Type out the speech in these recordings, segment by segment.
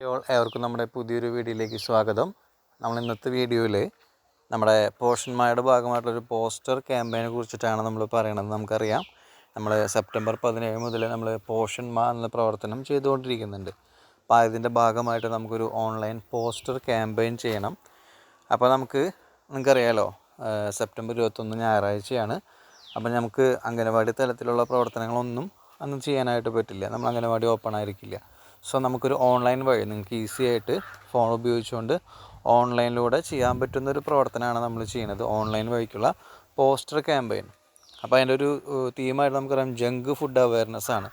അപ്പോൾ ഏവർക്കും നമ്മുടെ പുതിയൊരു വീഡിയോയിലേക്ക് സ്വാഗതം. നമ്മൾ ഇന്നത്തെ വീഡിയോയിൽ നമ്മുടെ പോഷന്മാരുടെ ഭാഗമായിട്ടുള്ളൊരു പോസ്റ്റർ ക്യാമ്പയിനെ കുറിച്ചിട്ടാണ് നമ്മൾ പറയണത്. നമുക്കറിയാം. നമ്മൾ സെപ്റ്റംബർ പതിനേഴ് മുതൽ നമ്മൾ പോഷന്മാ എന്ന പ്രവർത്തനം ചെയ്തുകൊണ്ടിരിക്കുന്നുണ്ട്. അപ്പോൾ അതിന്റെ ഭാഗമായിട്ട് നമുക്കൊരു ഓൺലൈൻ പോസ്റ്റർ ക്യാമ്പയിൻ ചെയ്യണം. അപ്പോൾ നമുക്ക് നിങ്ങൾക്കറിയാലോ സെപ്റ്റംബർ ഇരുപത്തൊന്ന് ഞായറാഴ്ചയാണ്. അപ്പോൾ നമുക്ക് അംഗനവാടി തലത്തിലുള്ള പ്രവർത്തനങ്ങളൊന്നും അന്ന് ചെയ്യാനായിട്ട് പറ്റില്ല. നമ്മൾ അംഗനവാടി ഓപ്പൺ ആയിരിക്കില്ല. സോ നമുക്കൊരു ഓൺലൈൻ വഴി നിങ്ങൾക്ക് ഈസി ആയിട്ട് ഫോൺ ഉപയോഗിച്ചുകൊണ്ട് ഓൺലൈനിലൂടെ ചെയ്യാൻ പറ്റുന്ന ഒരു പ്രവർത്തനമാണ് നമ്മൾ ചെയ്യുന്നത്. ഓൺലൈൻ വഴിക്കുള്ള പോസ്റ്റർ ക്യാമ്പയിൻ അപ്പോൾ അതിന്റെ ഒരു തീമായിട്ട് നമുക്കറിയാം ജങ്ക് ഫുഡ് അവയർനെസ് ആണ്.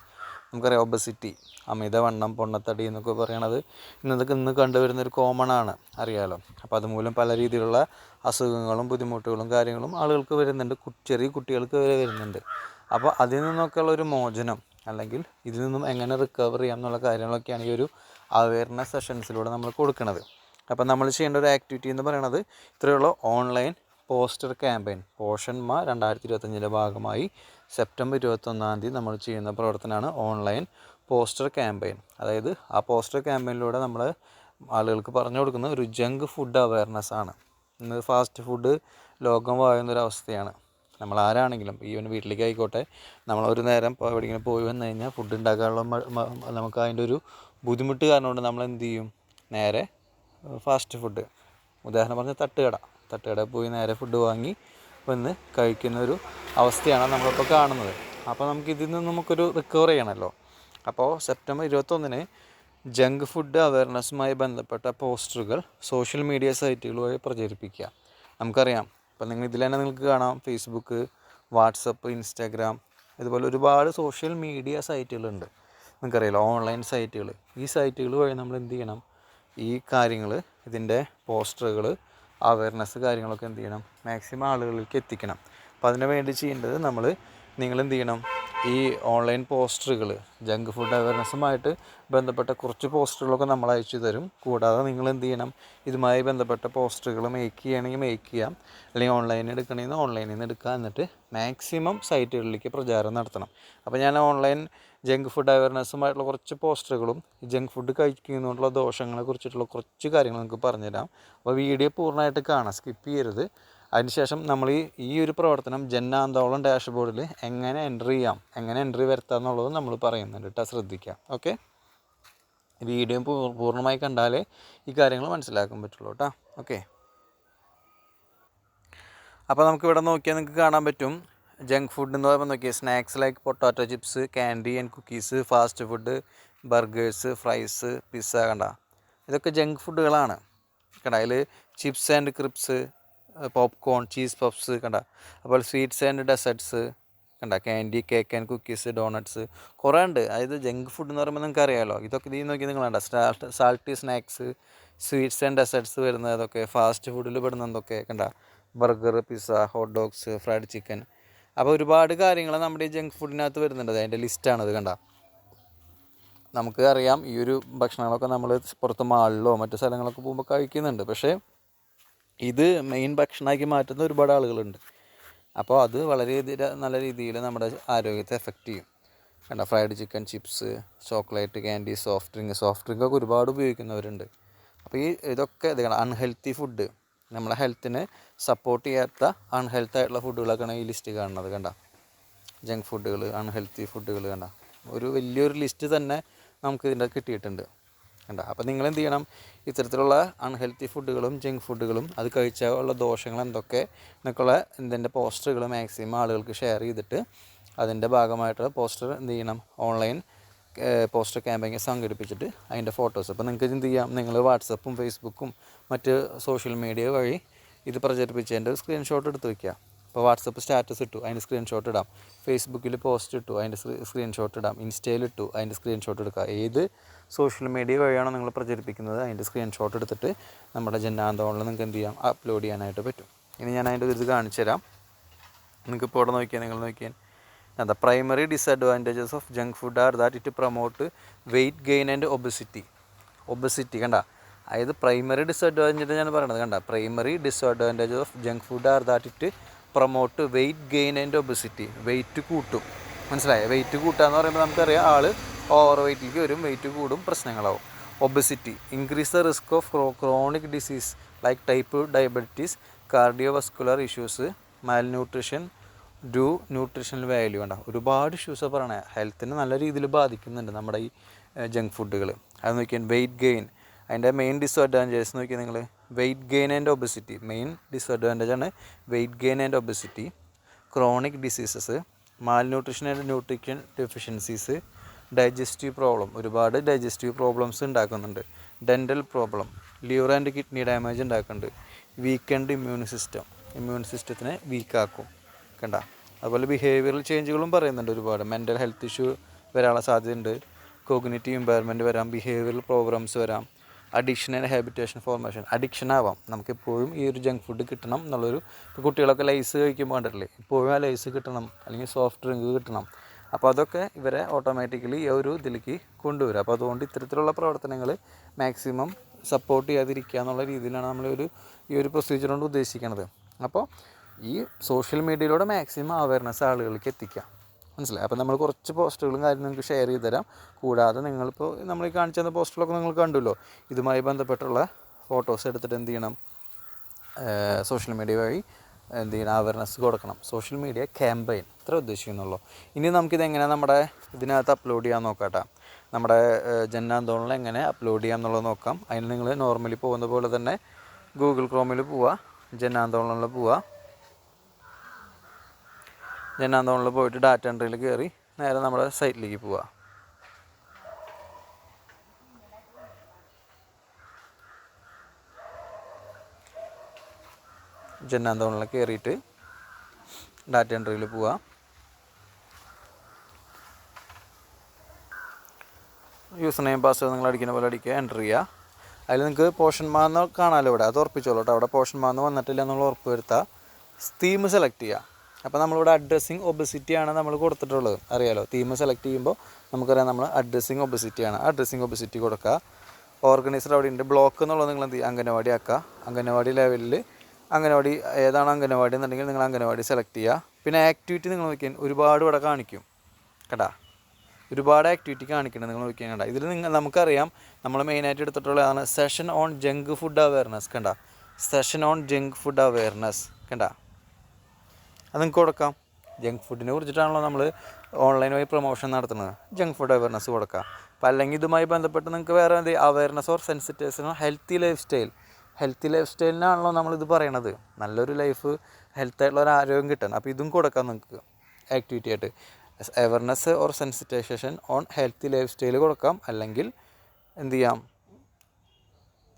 നമുക്കറിയാം ഒബസിറ്റി അമിതവണ്ണം പൊണ്ണത്തടി എന്നൊക്കെ പറയണത് ഇന്നതൊക്കെ ഇന്ന് കണ്ടുവരുന്ന ഒരു കോമൺ ആണ്. അറിയാലോ? അപ്പോൾ അതുമൂലം പല രീതിയിലുള്ള അസുഖങ്ങളും ബുദ്ധിമുട്ടുകളും കാര്യങ്ങളും ആളുകൾക്ക് വരുന്നുണ്ട്. ചെറിയ കുട്ടികൾക്ക് വരെ വരുന്നുണ്ട്. അപ്പോൾ അതിൽ നിന്നൊക്കെയുള്ള ഒരു മോചനം അല്ലെങ്കിൽ ഇതിൽ നിന്നും എങ്ങനെ റിക്കവർ ചെയ്യാം എന്നുള്ള കാര്യങ്ങളൊക്കെയാണ് ഈ ഒരു അവയർനെസ് സെഷൻസിലൂടെ നമ്മൾ കൊടുക്കുന്നത് അപ്പം നമ്മൾ ചെയ്യേണ്ട ഒരു ആക്ടിവിറ്റി എന്ന് പറയുന്നത് ഇത്രയുള്ള ഓൺലൈൻ പോസ്റ്റർ ക്യാമ്പയിൻ പോഷന്മ രണ്ടായിരത്തി ഇരുപത്തഞ്ചിന്റെ ഭാഗമായി സെപ്റ്റംബർ ഇരുപത്തൊന്നാം തീയതി നമ്മൾ ചെയ്യുന്ന പ്രവർത്തനമാണ് ഓൺലൈൻ പോസ്റ്റർ ക്യാമ്പയിൻ അതായത് ആ പോസ്റ്റർ ക്യാമ്പയിനിലൂടെ നമ്മൾ ആളുകൾക്ക് പറഞ്ഞു കൊടുക്കുന്ന ഒരു ജങ്ക് ഫുഡ് അവയർനെസ് ആണ്. ഇന്ന് ഫാസ്റ്റ് ഫുഡ് ലോകം വാഴുന്നൊരവസ്ഥയാണ് നമ്മൾ ആരാണെങ്കിലും ഈവൻ വീട്ടിലേക്ക് ആയിക്കോട്ടെ നമ്മൾ ഒരു നേരം എവിടെയെങ്കിലും പോയി വന്നു കഴിഞ്ഞാൽ ഫുഡ് ഉണ്ടാക്കാനുള്ള നമുക്ക് അതിന്റെ ഒരു ബുദ്ധിമുട്ട് കാരണം കൊണ്ട് നമ്മൾ എന്ത് ചെയ്യും നേരെ ഫാസ്റ്റ് ഫുഡ് ഉദാഹരണം പറഞ്ഞാൽ തട്ടുകട. തട്ടുകട പോയി നേരെ ഫുഡ് വാങ്ങി വന്ന് കഴിക്കുന്ന ഒരു അവസ്ഥയാണ് നമ്മളിപ്പോൾ കാണുന്നത്. അപ്പോൾ നമുക്ക് ഇതിൽ നിന്ന് നമുക്കൊരു റിക്കവർ ചെയ്യണമല്ലോ അപ്പോൾ സെപ്റ്റംബർ ഇരുപത്തൊന്നിന് ജങ്ക് ഫുഡ് അവയർനെസ്സുമായി ബന്ധപ്പെട്ട പോസ്റ്ററുകൾ സോഷ്യൽ മീഡിയ സൈറ്റുകൾ വഴി പ്രചരിപ്പിക്കുക നമുക്കറിയാം ഇപ്പം നിങ്ങൾ ഇതിൽ തന്നെ നിങ്ങൾക്ക് കാണാം. ഫേസ്ബുക്ക് വാട്സപ്പ് ഇൻസ്റ്റാഗ്രാം ഇതുപോലെ ഒരുപാട് സോഷ്യൽ മീഡിയ സൈറ്റുകളുണ്ട് നിങ്ങൾക്കറിയാലോ ഓൺലൈൻ സൈറ്റുകൾ ഈ സൈറ്റുകൾ വഴി നമ്മൾ എന്ത് ചെയ്യണം? ഈ കാര്യങ്ങൾ ഇതിന്റെ പോസ്റ്ററുകൾ അവയർനെസ് കാര്യങ്ങളൊക്കെ എന്ത് ചെയ്യണം? മാക്സിമം ആളുകളിലേക്ക് എത്തിക്കണം. അപ്പോൾ അതിനു വേണ്ടി ചെയ്യേണ്ടത് നമ്മൾ നിങ്ങൾ എന്ത് ചെയ്യണം? ഈ ഓൺലൈൻ പോസ്റ്ററുകൾ ജങ്ക് ഫുഡ് അവയർനെസ്സുമായിട്ട് ബന്ധപ്പെട്ട കുറച്ച് പോസ്റ്ററുകളൊക്കെ നമ്മൾ അയച്ചു തരും. കൂടാതെ നിങ്ങൾ എന്ത് ചെയ്യണം? ഇതുമായി ബന്ധപ്പെട്ട പോസ്റ്ററുകൾ മേക്ക് ചെയ്യണമെങ്കിൽ മേക്ക് ചെയ്യാം. അല്ലെങ്കിൽ ഓൺലൈനിൽ എടുക്കണമെങ്കിൽ ഓൺലൈനിൽ നിന്ന് എടുക്കുക. എന്നിട്ട് മാക്സിമം സൈറ്റുകളിലേക്ക് പ്രചാരം നടത്തണം. അപ്പോൾ ഞാൻ ഓൺലൈൻ ജങ്ക് ഫുഡ് അവയർനെസ്സുമായിട്ടുള്ള കുറച്ച് പോസ്റ്ററുകളും ജങ്ക് ഫുഡ് കഴിക്കുന്നതുകൊണ്ടുള്ള ദോഷങ്ങളെ കുറിച്ചിട്ടുള്ള കുറച്ച് കാര്യങ്ങൾ നിങ്ങൾക്ക് പറഞ്ഞുതരാം. അപ്പോൾ വീഡിയോ പൂർണമായിട്ട് കാണാം. സ്കിപ്പ് ചെയ്യരുത്. അതിനുശേഷം നമ്മൾ ഈ ഈ ഒരു പ്രവർത്തനം ജന്നാന്തോളം ഡാഷ്ബോർഡിൽ എങ്ങനെ എന്റർ ചെയ്യാം എങ്ങനെ എൻട്രി വരുത്താം എന്നുള്ളത് നമ്മൾ പറയുന്നുണ്ട് കേട്ടോ ശ്രദ്ധിക്കാം. ഓക്കെ വീഡിയോ പൂർണമായി കണ്ടാലേ ഈ കാര്യങ്ങൾ മനസ്സിലാക്കാൻ പറ്റുള്ളൂ കേട്ടോ ഓക്കെ അപ്പോൾ നമുക്ക് ഇവിടെ നോക്കിയാൽ നിങ്ങൾക്ക് കാണാൻ പറ്റും. ജങ്ക് ഫുഡ് എന്ന് പറയുമ്പോൾ നോക്കിയാൽ snacks like potato chips candy and cookies fast food burgers fries pizza കണ്ട. ഇതൊക്കെ ജങ്ക് ഫുഡുകളാണ് കണ്ട അതിൽ chips and crisps popcorn cheese puffs കണ്ട. അപ്പോൾ സ്വീറ്റ്സ് ആൻഡ് ഡെസേർട്സ് കണ്ട. Candy cake and cookies donuts കുറേ ഉണ്ട്. അതായത് ജങ്ക് ഫുഡ് എന്ന് പറയുമ്പോൾ നിങ്ങൾക്ക് അറിയാമല്ലോ ഇതൊക്കെ ഇതിൽ നോക്കി നിങ്ങൾ കണ്ട. Salty snacks sweets and desserts വരുന്നത് അതൊക്കെ ഫാസ്റ്റ് ഫുഡിൽ പെടുന്ന എന്തൊക്കെ കണ്ട. Burger pizza hot dogs fried chicken അപ്പോൾ ഒരുപാട് കാര്യങ്ങൾ നമ്മുടെ ഈ ജങ്ക് ഫുഡിനകത്ത് വരുന്നുണ്ട്. അതിന്റെ ലിസ്റ്റാണത് കണ്ട. നമുക്ക് അറിയാം ഈ ഒരു ഭക്ഷണങ്ങളൊക്കെ നമ്മൾ പുറത്ത് മാളിലോ മറ്റു സ്ഥലങ്ങളൊക്കെ പോകുമ്പോൾ കഴിക്കുന്നുണ്ട്. പക്ഷേ ഇത് മെയിൻ ഭക്ഷണമാക്കി മാറ്റുന്ന ഒരുപാട് ആളുകളുണ്ട്. അപ്പോൾ അത് വളരെ നല്ല രീതിയിൽ നമ്മുടെ ആരോഗ്യത്തെ എഫക്റ്റ് ചെയ്യും. കണ്ട? Fried chicken chips chocolate candy soft drink soft drink ഒക്കെ ഒരുപാട് ഉപയോഗിക്കുന്നവരുണ്ട്. അപ്പോൾ ഈ ഇതൊക്കെ ഇത് അൺഹെൽത്തി ഫുഡ് നമ്മളെ ഹെൽത്തിനെ സപ്പോർട്ട് ചെയ്യാത്ത അൺഹെൽത്തി ആയിട്ടുള്ള ഫുഡുകളൊക്കെയാണ് ഈ ലിസ്റ്റ് കാണുന്നത് കണ്ട? ജങ്ക് ഫുഡുകൾ അൺഹെൽത്തി ഫുഡുകൾ കണ്ട? ഒരു വലിയൊരു ലിസ്റ്റ് തന്നെ നമുക്ക് ഇതിന്റെ കിട്ടിയിട്ടുണ്ട്. കണ്ട? അപ്പോൾ നിങ്ങൾ എന്ത് ചെയ്യണം? ഇത്തരത്തിലുള്ള അൺഹെൽത്തി ഫുഡുകളും ജങ്ക് ഫുഡുകളും അത് കഴിച്ചാൽ ഉള്ള ദോഷങ്ങൾ എന്തൊക്കെ എന്നൊക്കെയുള്ള ഇതിന്റെ പോസ്റ്ററുകൾ മാക്സിമം ആളുകൾക്ക് ഷെയർ ചെയ്തിട്ട് അതിന്റെ ഭാഗമായിട്ടുള്ള പോസ്റ്റർ എന്ത് ചെയ്യണം ഓൺലൈൻ പോസ്റ്റർ ക്യാമ്പയിൻ സംഘടിപ്പിച്ചിട്ട് അതിന്റെ ഫോട്ടോസ് അപ്പോൾ നിങ്ങൾക്ക് എന്ത് ചെയ്യാം? നിങ്ങൾ വാട്സപ്പും ഫേസ്ബുക്കും മറ്റ് സോഷ്യൽ മീഡിയ വഴി ഇത് പ്രചരിപ്പിച്ചതിന്റെ സ്ക്രീൻഷോട്ട് എടുത്ത് വയ്ക്കുക ഇപ്പോൾ വാട്സപ്പ് സ്റ്റാറ്റസ് ഇട്ടു അതിന്റെ സ്ക്രീൻഷോട്ട് ഇടാം. ഫേസ്ബുക്കിൽ പോസ്റ്റ് ഇട്ടു അതിന്റെ സ്ക്രീൻഷോട്ട് ഇടാം. ഇൻസ്റ്റയിൽ ഇട്ടു അതിന്റെ സ്ക്രീൻഷോട്ട് എടുക്കുക ഏത് സോഷ്യൽ മീഡിയ വഴിയാണോ നിങ്ങൾ പ്രചരിപ്പിക്കുന്നത് അതിന്റെ സ്ക്രീൻഷോട്ട് എടുത്തിട്ട് നമ്മുടെ ജന്നാന്തോണിൽ നിങ്ങൾക്ക് എന്ത് ചെയ്യാം? അപ്ലോഡ് ചെയ്യാനായിട്ട് പറ്റും. ഇനി ഞാൻ അതിന്റെ ഒരു ഇത് കാണിച്ചു തരാം. നിങ്ങൾക്ക് ഇപ്പോൾ ഇവിടെ നോക്കിയാൽ നിങ്ങൾ നോക്കിയാൽ the primary disadvantages of junk food are that it promote weight gain and obesity obesity കണ്ട? അതായത് പ്രൈമറി ഡിസഡ്വാന്റേജ് ഞാൻ പറയണത് കണ്ട? Primary disadvantages of junk food are that it promote weight gain and obesity weight കൂട്ടും. മനസ്സിലായോ? Wait കൂട്ടുക എന്ന് പറയുമ്പോൾ നമുക്കറിയാം ആൾ ഓവർ വെയിറ്റിലേക്ക് വരും വെയിറ്റ് കൂടും പ്രശ്നങ്ങളാവും. Obesity increase the risk of chronic disease like type diabetes cardiovascular issues malnutrition due nutritional value വേണ്ട ഒരുപാട് ഇഷ്യൂസ് പറയണേ. ഹെൽത്തിനെ നല്ല രീതിയിൽ ബാധിക്കുന്നുണ്ട് നമ്മുടെ ഈ ജങ്ക് ഫുഡുകൾ അത് നോക്കിയാൽ വെയിറ്റ് ഗെയിൻ അതിന്റെ മെയിൻ ഡിസ്അഡ്വാന്റേജസ് നോക്കിയാൽ നിങ്ങൾ weight gain and obesity main disadvantage ആണ് weight gain and obesity chronic diseases malnutrition and nutrition deficiencies digestive problem ഒരുപാട് ഡൈജസ്റ്റീവ് പ്രോബ്ലംസ് ഉണ്ടാക്കുന്നുണ്ട്. Dental problem liver and kidney damage ഉണ്ടാക്കുന്നുണ്ട്. വീക്കെൻഡ് ഇമ്മ്യൂൺ സിസ്റ്റം ഇമ്മ്യൂൺ സിസ്റ്റത്തിനെ വീക്കാക്കും കണ്ട? അതുപോലെ ബിഹേവിയറൽ ചേഞ്ചുകളും പറയുന്നുണ്ട് ഒരുപാട്. മെന്റൽ ഹെൽത്ത് ഇഷ്യൂ വരാനുള്ള സാധ്യതയുണ്ട്. കോഗ്നേറ്റീവ് ഇമ്പയർമെന്റ് വരാം ബിഹേവിയറൽ പ്രോഗ്രാംസ് വരാം. Addiction and habitation formation addiction ആവാം. നമുക്കെപ്പോഴും ഈ ഒരു ജങ്ക് ഫുഡ് കിട്ടണം എന്നുള്ളൊരു ഇപ്പോൾ കുട്ടികളൊക്കെ ലൈസ് കഴിക്കുമ്പോൾ കണ്ടിട്ടില്ലേ? ഇപ്പോഴും ആ ലൈസ് കിട്ടണം. അല്ലെങ്കിൽ സോഫ്റ്റ് ഡ്രിങ്ക് കിട്ടണം. അപ്പോൾ അതൊക്കെ ഇവരെ ഓട്ടോമാറ്റിക്കലി ഈ ഒരു ഇതിലേക്ക് കൊണ്ടുവരും. അപ്പോൾ അതുകൊണ്ട് ഇത്തരത്തിലുള്ള പ്രവർത്തനങ്ങൾ മാക്സിമം സപ്പോർട്ട് ചെയ്യാതിരിക്കുക എന്നുള്ള രീതിയിലാണ് നമ്മൾ ഒരു ഈ ഒരു പ്രൊസീജിയർ കൊണ്ട് ഉദ്ദേശിക്കുന്നത് അപ്പോൾ ഈ സോഷ്യൽ മീഡിയയിലൂടെ മാക്സിമം അവയർനെസ് ആളുകൾക്ക് എത്തിക്കുക മനസ്സിലായി. അപ്പോൾ നമ്മൾ കുറച്ച് പോസ്റ്ററുകളും കാര്യങ്ങളും നിങ്ങൾക്ക് ഷെയർ ചെയ്ത് തരാം. കൂടാതെ നിങ്ങളിപ്പോൾ നമ്മൾ ഈ കാണിച്ചു തന്ന പോസ്റ്ററിലൊക്കെ നിങ്ങൾ കണ്ടല്ലോ. ഇതുമായി ബന്ധപ്പെട്ടുള്ള ഫോട്ടോസ് എടുത്തിട്ട് എന്ത് ചെയ്യണം? സോഷ്യൽ മീഡിയ വഴി എന്ത് ചെയ്യണം? അവയർനെസ് കൊടുക്കണം. സോഷ്യൽ മീഡിയ ക്യാമ്പയിൻ ഇത്ര ഉദ്ദേശിക്കുന്നുള്ളൂ. ഇനി നമുക്കിത് എങ്ങനെ നമ്മുടെ ഇതിനകത്ത് അപ്ലോഡ് ചെയ്യാൻ നോക്കാട്ടാ നമ്മുടെ ജനാന്തോളിൽ എങ്ങനെ അപ്ലോഡ് ചെയ്യാം എന്നുള്ളത് നോക്കാം. അതിന് നിങ്ങൾ നോർമലി പോകുന്ന പോലെ തന്നെ ഗൂഗിൾ ക്രോമിൽ പോവുക ജനാന്തോളിൽ പോവുക ജന്നാന്തോണിൽ പോയിട്ട് ഡാറ്റ എൻട്രിയിൽ കയറി നേരെ നമ്മുടെ സൈറ്റിലേക്ക് പോവുക ജന്നാന്തോണിൽ കയറിയിട്ട് ഡാറ്റ എൻട്രിയിൽ പോവുക യൂസർ നെയിം പാസ്വേഡ് നിങ്ങൾ അടിക്കുന്ന പോലെ അടിക്കുക എന്റർ ചെയ്യുക. അതിൽ നിങ്ങൾക്ക് പോഷൻ മാന്ന് കാണാമല്ലോ ഇവിടെ? അത് ഉറപ്പിച്ചോളൂ കേട്ടോ അവിടെ പോഷൻ മാന്ന് വന്നിട്ടില്ല എന്നുള്ള ഉറപ്പ് വരുത്തുക തീം സെലക്ട് ചെയ്യുക അപ്പോൾ നമ്മളിവിടെ അഡ്രസ്സിങ് ഓപ്പോസിറ്റി ആണ് നമ്മൾ കൊടുത്തിട്ടുള്ളത്. അറിയാലോ? തീം സെലക്ട് ചെയ്യുമ്പോൾ നമുക്കറിയാം നമ്മൾ അഡ്രസ്സിങ് ഓപ്പോസിറ്റി ആണ്. അഡ്രസ്സിങ് ഒബസിറ്റി കൊടുക്കുക. ഓർഗനൈസർ അവിടെ ഉണ്ട്. ബ്ലോക്ക് എന്നുള്ളത് നിങ്ങൾ എന്ത് അംഗനവാടി ആക്കുക. അംഗനവാടി ലെവലിൽ അംഗനവാടി ഏതാണ് അംഗനവാടി എന്നുണ്ടെങ്കിൽ നിങ്ങൾ അംഗനവാടി സെലക്ട് ചെയ്യുക. പിന്നെ ആക്ടിവിറ്റി നിങ്ങൾ നോക്കിയാൽ ഒരുപാട് ഇവിടെ കാണിക്കും. കേട്ടാ? ഒരുപാട് ആക്ടിവിറ്റി കാണിക്കണം നിങ്ങൾ നോക്കിയാൽ കണ്ട? ഇതിൽ നിങ്ങൾ നമുക്കറിയാം നമ്മൾ മെയിനായിട്ട് എടുത്തിട്ടുള്ളതാണ് session on junk food awareness കണ്ട? Session on junk food awareness കണ്ട? അത് നിങ്ങൾക്ക് കൊടുക്കാം? ജങ്ക് ഫുഡിനെ കുറിച്ചിട്ടാണല്ലോ നമ്മൾ ഓൺലൈൻ വഴി പ്രൊമോഷൻ നടത്തുന്നത്. ജങ്ക് ഫുഡ് അവയർനെസ് കൊടുക്കാം. അപ്പം അല്ലെങ്കിൽ ഇതുമായി ബന്ധപ്പെട്ട് നിങ്ങൾക്ക് വേറെ എന്ത് അവയർനെസ് ഓർ സെൻസിറ്റേഴ്സിനോ healthy lifestyle healthy life സ്റ്റൈലിനാണല്ലോ നമ്മളിത് പറയണത്. നല്ലൊരു ലൈഫ് ഹെൽത്തായിട്ടുള്ള ഒരു ആരോഗ്യം കിട്ടണം. അപ്പോൾ ഇതും കൊടുക്കാം നിങ്ങൾക്ക്. ആക്ടിവിറ്റി ആയിട്ട്. Awareness or sensitisation on healthy lifestyle കൊടുക്കാം. അല്ലെങ്കിൽ എന്ത് ചെയ്യാം?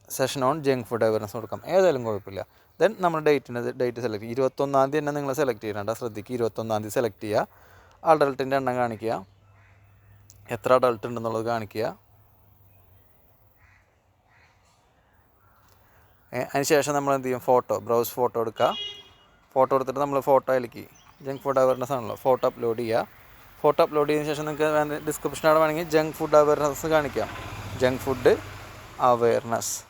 Session on junk food awareness കൊടുക്കാം. ഏതായാലും കുഴപ്പമില്ല. ദെൻ നമ്മൾ ഡേറ്റിന് ഡേറ്റ് സെലക്ട് ചെയ്യുക. ഇരുപത്തൊന്നാം തീയതി തന്നെ നിങ്ങൾ സെലക്ട് ചെയ്യണ്ട ശ്രദ്ധിക്കുക ഇരുപത്തൊന്നാം തീയതി സെലക്ട് ചെയ്യുക. അഡൾട്ടിന്റെ എണ്ണം കാണിക്കുക. എത്ര അഡൾട്ട് ഉണ്ടെന്നുള്ളത് കാണിക്കുക. അതിനുശേഷം നമ്മൾ എന്ത് ചെയ്യും? ഫോട്ടോ ബ്രൗസ് ഫോട്ടോ എടുക്കുക. ഫോട്ടോ എടുത്തിട്ട് നമ്മൾ ഫോട്ടോ ഫോട്ടോയിലേക്ക് ജങ്ക് ഫുഡ് അവയർനെസ് ആണല്ലോ. ഫോട്ടോ അപ്ലോഡ് ചെയ്യുക. ഫോട്ടോ അപ്ലോഡ് ചെയ്തതിന് ശേഷം നിങ്ങൾക്ക് ഡിസ്ക്രിപ്ഷൻ അവിടെ വേണമെങ്കിൽ ജങ്ക് ഫുഡ് അവയർനെസ് കാണിക്കാം. ജങ്ക് ഫുഡ് അവയർനെസ്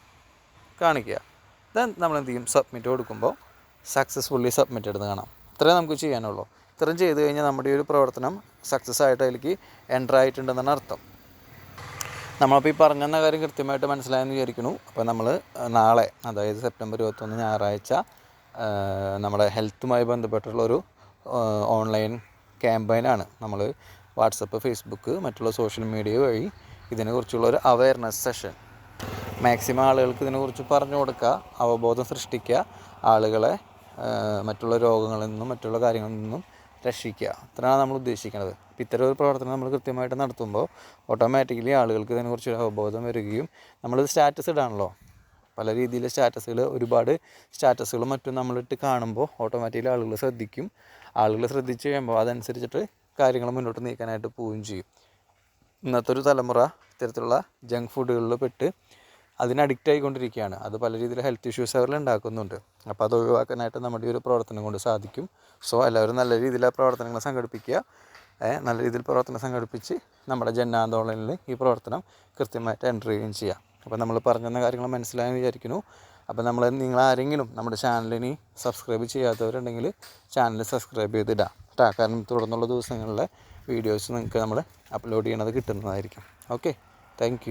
കാണിക്കുക. ദെൻ നമ്മൾ എന്ത് ചെയ്യും സബ്മിറ്റ് കൊടുക്കുമ്പോൾ സക്സസ്ഫുള്ളി സബ്മിറ്റ് എടുത്ത് കാണാം. ഇത്രയും നമുക്ക് ചെയ്യാനുള്ളൂ. ഇത്രയും ചെയ്ത് കഴിഞ്ഞാൽ നമ്മുടെ ഈ ഒരു പ്രവർത്തനം സക്സസ് ആയിട്ട് അതിലേക്ക് എന്റർ ആയിട്ടുണ്ടെന്നാണ് അർത്ഥം. നമ്മളപ്പോൾ ഈ പറഞ്ഞെന്ന കാര്യം കൃത്യമായിട്ട് മനസ്സിലായെന്ന് വിചാരിക്കുന്നു. അപ്പോൾ നമ്മൾ നാളെ അതായത് സെപ്റ്റംബർ ഇരുപത്തൊന്ന് ഞായറാഴ്ച നമ്മുടെ ഹെൽത്തുമായി ബന്ധപ്പെട്ടുള്ളൊരു ഓൺലൈൻ ക്യാമ്പയിനാണ് നമ്മൾ വാട്സപ്പ് ഫേസ്ബുക്ക് മറ്റുള്ള സോഷ്യൽ മീഡിയ വഴി ഇതിനെക്കുറിച്ചുള്ള ഒരു അവയർനെസ് സെഷൻ മാക്സിമം ആളുകൾക്ക് ഇതിനെക്കുറിച്ച് പറഞ്ഞു കൊടുക്കുക അവബോധം സൃഷ്ടിക്കുക ആളുകളെ മറ്റുള്ള രോഗങ്ങളിൽ നിന്നും മറ്റുള്ള കാര്യങ്ങളിൽ നിന്നും രക്ഷിക്കുക. അത്രയാണ് നമ്മൾ ഉദ്ദേശിക്കുന്നത്. അപ്പം ഇത്തരം ഒരു പ്രവർത്തനം നമ്മൾ കൃത്യമായിട്ട് നടത്തുമ്പോൾ ഓട്ടോമാറ്റിക്കലി ആളുകൾക്ക് ഇതിനെക്കുറിച്ചൊരു അവബോധം വരികയും നമ്മളിത് സ്റ്റാറ്റസ് ഇടാണല്ലോ. പല രീതിയിലെ സ്റ്റാറ്റസുകൾ ഒരുപാട് സ്റ്റാറ്റസുകളും മറ്റും നമ്മളിട്ട് കാണുമ്പോൾ ഓട്ടോമാറ്റിക്കലി ആളുകൾ ശ്രദ്ധിക്കും. ആളുകൾ ശ്രദ്ധിച്ച് കഴിയുമ്പോൾ അതനുസരിച്ചിട്ട് കാര്യങ്ങൾ മുന്നോട്ട് നീക്കാനായിട്ട് പോവുകയും ചെയ്യും. ഇന്നത്തെ ഒരു തലമുറ ഇത്തരത്തിലുള്ള ജങ്ക് ഫുഡുകളിൽ പെട്ട് അതിന് അഡിക്റ്റ് ആയിക്കൊണ്ടിരിക്കുകയാണ്. അത് പല രീതിയിൽ ഹെൽത്ത് ഇഷ്യൂസ് അവരിൽ ഉണ്ടാക്കുന്നുണ്ട്. അപ്പോൾ അത് ഒഴിവാക്കാനായിട്ട് നമ്മുടെ ഒരു പ്രവർത്തനം കൊണ്ട് സാധിക്കും. സോ എല്ലാവരും നല്ല രീതിയിൽ ആ പ്രവർത്തനങ്ങൾ സംഘടിപ്പിക്കുക. നല്ല രീതിയിൽ പ്രവർത്തനം സംഘടിപ്പിച്ച് നമ്മുടെ ജനാന്തോളനിൽ ഈ പ്രവർത്തനം കൃത്യമായിട്ട് എന്റർ ചെയ്യുകയും ചെയ്യാം. അപ്പോൾ നമ്മൾ പറഞ്ഞ കാര്യങ്ങൾ മനസ്സിലായെന്ന് വിചാരിക്കുന്നു. അപ്പോൾ നമ്മൾ നിങ്ങൾ ആരെങ്കിലും നമ്മുടെ ചാനലിന് സബ്സ്ക്രൈബ് ചെയ്യാത്തവരുണ്ടെങ്കിൽ ചാനൽ സബ്സ്ക്രൈബ് ചെയ്തിടാം. കാരണം തുടർന്നുള്ള ദിവസങ്ങളിലെ വീഡിയോസ് നിങ്ങൾക്ക് നമ്മൾ അപ്ലോഡ് ചെയ്യണത് കിട്ടുന്നതായിരിക്കും. Okay thank